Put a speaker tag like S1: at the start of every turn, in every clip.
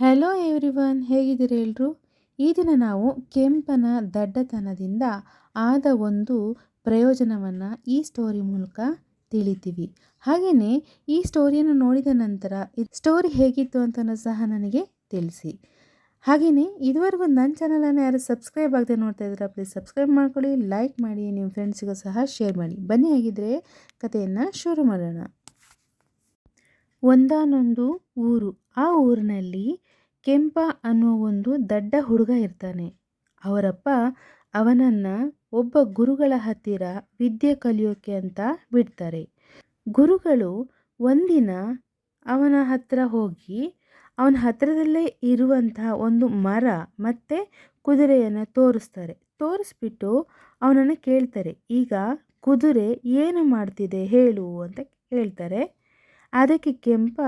S1: Hello everyone ಹೇಗಿದ್ದೀರಿ ಎಲ್ಲರೂ ಈ ದಿನ ನಾವು ಕೆಂಪನ ದಡ್ಡತನದಿಂದ ಆದ ಒಂದು ಪ್ರಯೋಜನವನ್ನು ಈ ಸ್ಟೋರಿ ಮೂಲಕ ತಿಳಿತೀವಿ. ಹಾಗೆಯೇ ಈ ಸ್ಟೋರಿಯನ್ನು ನೋಡಿದ ನಂತರ ಸ್ಟೋರಿ ಹೇಗಿತ್ತು ಅಂತಲೂ ಸಹ ನನಗೆ ತಿಳಿಸಿ. ಹಾಗೆಯೇ ಇದುವರೆಗೂ ನನ್ನ ಚಾನಲನ್ನು ಯಾರು ಸಬ್ಸ್ಕ್ರೈಬ್ ಆಗದೆ ನೋಡ್ತಾ ಇದ್ದೀರಾ ಪ್ಲೀಸ್ ಸಬ್ಸ್ಕ್ರೈಬ್ ಮಾಡ್ಕೊಳ್ಳಿ ಲೈಕ್ ಮಾಡಿ ನಿಮ್ಮ ಫ್ರೆಂಡ್ಸಿಗೂ ಸಹ ಶೇರ್ ಮಾಡಿ. ಬನ್ನಿ ಆಗಿದ್ದರೆ ಕಥೆಯನ್ನು ಶುರು ಮಾಡೋಣ. ಒಂದಾನೊಂದು ಊರು. ಆ ಊರಿನಲ್ಲಿ ಕೆಂಪ ಅನ್ನೋ ಒಂದು ದಡ್ಡ ಹುಡುಗ ಇರ್ತಾನೆ. ಅವರಪ್ಪ ಅವನನ್ನು ಒಬ್ಬ ಗುರುಗಳ ಹತ್ತಿರ ವಿದ್ಯೆ ಕಲಿಯೋಕೆ ಅಂತ ಬಿಡ್ತಾರೆ. ಗುರುಗಳು ಒಂದಿನ ಅವನ ಹತ್ತಿರ ಹೋಗಿ ಅವನ ಹತ್ತಿರದಲ್ಲೇ ಇರುವಂತಹ ಒಂದು ಮರ ಮತ್ತು ಕುದುರೆಯನ್ನು ತೋರಿಸ್ತಾರೆ. ತೋರಿಸ್ಬಿಟ್ಟು ಅವನನ್ನು ಕೇಳ್ತಾರೆ, ಈಗ ಕುದುರೆ ಏನು ಮಾಡ್ತಿದೆ ಹೇಳು ಅಂತ ಹೇಳ್ತಾರೆ ಅದಕ್ಕೆ ಕೆಂಪ,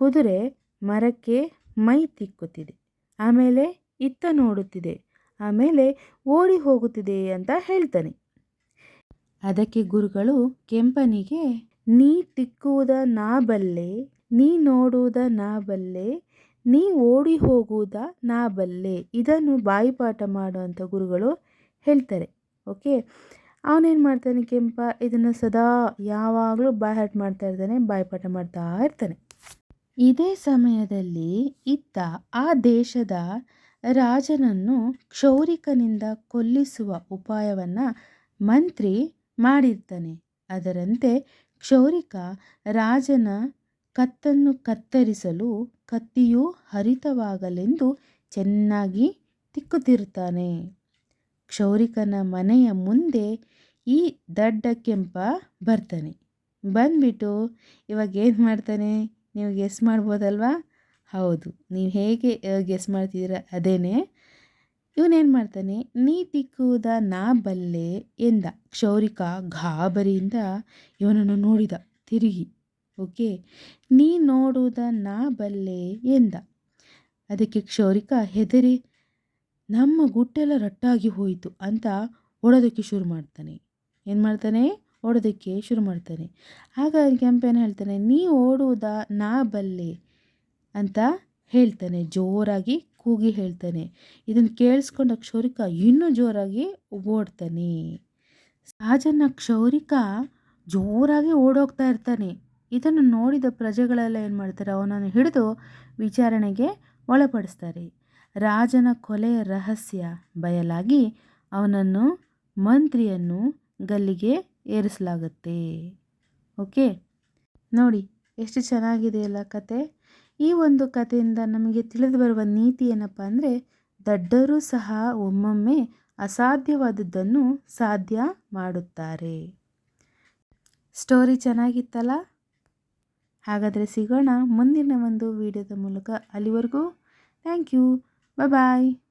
S1: ಕುದುರೆ ಮರಕ್ಕೆ ಮೈ ತಿಕ್ಕುತ್ತಿದೆ. ಆಮೇಲೆ ಇತ್ತ ನೋಡುತ್ತಿದೆ. ಆಮೇಲೆ ಓಡಿ ಹೋಗುತ್ತಿದೆ ಅಂತ ಹೇಳ್ತಾನೆ. ಅದಕ್ಕೆ ಗುರುಗಳು ಕೆಂಪನಿಗೆ, ನೀ ತಿಕ್ಕುವುದ ನಾ ಬಲ್ಲೆ, ನೀ ನೋಡುವುದ ನಾ ಬಲ್ಲೆ, ನೀ ಓಡಿ ಹೋಗುವುದ ನಾ ಬಲ್ಲೆ, ಇದನ್ನು ಬಾಯಿಪಾಠ ಮಾಡುವಂಥ ಗುರುಗಳು ಹೇಳ್ತಾರೆ. ಓಕೆ? ಅವನೇನು ಮಾಡ್ತಾನೆ ಕೆಂಪ? ಇದನ್ನು ಸದಾ ಯಾವಾಗಲೂ ಬಾಯ್ಹಾಟ್ ಮಾಡ್ತಾ ಇರ್ತಾನೆ, ಬಾಯಿಪಾಠ ಮಾಡ್ತಾ ಇರ್ತಾನೆ. ಇದೇ ಸಮಯದಲ್ಲಿ ಇತ್ತ ಆ ದೇಶದ ರಾಜನನ್ನು ಕ್ಷೌರಿಕನಿಂದ ಕೊಲ್ಲಿಸುವ ಉಪಾಯವನ್ನು ಮಂತ್ರಿ ಮಾಡಿರ್ತಾನೆ. ಅದರಂತೆ ಕ್ಷೌರಿಕ ರಾಜನ ಕತ್ತನ್ನು ಕತ್ತರಿಸಲು ಕತ್ತಿಯು ಹರಿತವಾಗಲೆಂದು ಚೆನ್ನಾಗಿ ತಿಕ್ಕುತ್ತಿರ್ತಾನೆ ಕ್ಷೌರಿಕನ ಮನೆಯ ಮುಂದೆ ಈ ದಡ್ಡ ಕೆಂಪ ಬರ್ತಾನೆ. ಬಂದ್ಬಿಟ್ಟು ಇವಾಗ ಏನು ಮಾಡ್ತಾನೆ? ನೀವು ಗೆಸ್ ಮಾಡ್ಬೋದಲ್ವಾ? ಹೌದು. ನೀವು ಹೇಗೆ ಗೆಸ್ ಮಾಡ್ತಿದ್ದೀರ ಅದೇನೆ. ಇವನೇನು ಮಾಡ್ತಾನೆ? ನೀ ತಿಕ್ಕುವುದ ನಾ ಬಲ್ಲೆ ಎಂದ. ಕ್ಷೌರಿಕ ಗಾಬರಿಯಿಂದ ಇವನನ್ನು ನೋಡಿದ. ತಿರುಗಿ. ಓಕೆ. ನೀ ನೋಡುವುದ ನಾ ಬಲ್ಲೆ ಎಂದ. ಅದಕ್ಕೆ ಕ್ಷೌರಿಕ, ಹೆದರಿ. ನಮ್ಮ ಗುಟ್ಟೆಲ್ಲ ರಟ್ಟಾಗಿ ಹೋಯಿತು ಅಂತ ಓಡೋದಕ್ಕೆ ಶುರು ಮಾಡ್ತಾನೆ. ಏನು ಮಾಡ್ತಾನೆ? ಓಡೋದಕ್ಕೆ ಶುರು ಮಾಡ್ತಾನೆ ಆಗ ಕೆಂಪೇನ ಹೇಳ್ತಾನೆ, ನೀ ಓಡುವುದ ನಾ ಬಲ್ಲೆ? ಅಂತ ಹೇಳ್ತಾನೆ, ಜೋರಾಗಿ ಕೂಗಿ ಹೇಳ್ತಾನೆ. ಇದನ್ನು ಕೇಳಿಸ್ಕೊಂಡ ಕ್ಷೌರಿಕ ಇನ್ನೂ ಜೋರಾಗಿ ಓಡ್ತಾನೆ. ರಾಜನ ಕ್ಷೌರಿಕ ಜೋರಾಗಿ ಓಡೋಗ್ತಾ ಇರ್ತಾನೆ. ಇದನ್ನು ನೋಡಿದ ಪ್ರಜೆಗಳೆಲ್ಲ ಏನು ಮಾಡ್ತಾರೆ, ಅವನನ್ನು ಹಿಡಿದು ವಿಚಾರಣೆಗೆ ಒಳಪಡಿಸ್ತಾರೆ. ರಾಜನ ಕೊಲೆಯ ರಹಸ್ಯ ಬಯಲಾಗಿ ಅವನನ್ನು ಮಂತ್ರಿಯನ್ನು ಗಲ್ಲಿಗೆ ಏರಿಸಲಾಗುತ್ತೆ. ಓಕೆ? ನೋಡಿ, ಎಷ್ಟು ಚೆನ್ನಾಗಿದೆ ಅಲ್ಲ ಕತೆ. ಈ ಒಂದು ಕಥೆಯಿಂದ ನಮಗೆ ತಿಳಿದು ಬರುವ ನೀತಿ ಏನಪ್ಪ ಅಂದರೆ, ದಡ್ಡರೂ ಸಹ ಒಮ್ಮೊಮ್ಮೆ ಅಸಾಧ್ಯವಾದದ್ದನ್ನು ಸಾಧ್ಯ ಮಾಡುತ್ತಾರೆ. ಸ್ಟೋರಿ ಚೆನ್ನಾಗಿತ್ತಲ್ಲ? ಹಾಗಾದರೆ ಸಿಗೋಣ ಮುಂದಿನ ಒಂದು ವಿಡಿಯೋದ ಮೂಲಕ ಅಲ್ಲಿವರೆಗೂ. Thank you. ಬಾಯ್